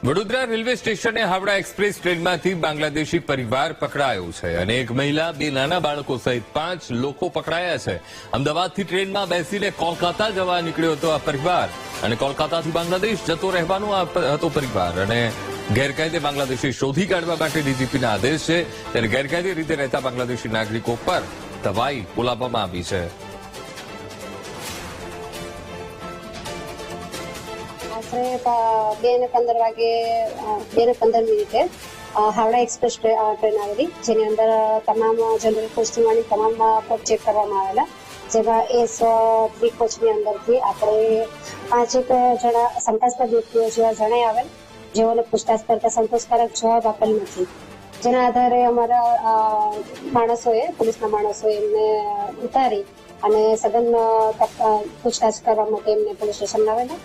Vadodara railway સ્ટેશને Howrah express ટ્રેનમાંથી Bangladeshi પરિવાર પકડાયો છે અને એક મહિલા, બે નાના બાળકો સહિત પાંચ લોકો પકડાયા છે. અમદાવાદથી ટ્રેનમાં બેસીને કોલકાતા જવા નીકળ્યો હતો આ પરિવાર અને કોલકાતાથી બાંગ્લાદેશ જતો રહેવાનો હતો પરિવાર. અને ગેરકાયદે બાંગ્લાદેશી શોધી કાઢવા માટે ડીજીપીના આદેશ છે. ત્યારે ગેરકાયદે રીતે રહેતા બાંગ્લાદેશી નાગરિકો પર દવાઈ બોલાવવામાં આવી છે. આશરે બે ને પંદર વાગે બે ને પંદર મિનિટે હાવડા એક્સપ્રેસ ટ્રેન આવેલી, જેની અંદર તમામ જનરલ કોચની તમામ કોચ ચેક કરવામાં આવેલા. જેમાં એ થ્રી કોચની અંદરથી આપણે પાંચેક જણા શંકાસ્પદ વ્યક્તિઓ જેવા જણાઈ આવેલ, જેઓને પૂછતાછ કરતા સંતોષકારક જવાબ આપેલ નથી. જેના આધારે અમારા માણસોએ, પોલીસના માણસોએ એમને ઉતારી અને સઘન પૂછતાછ કરવા માટે એમને પોલીસ સ્ટેશન લાવેલા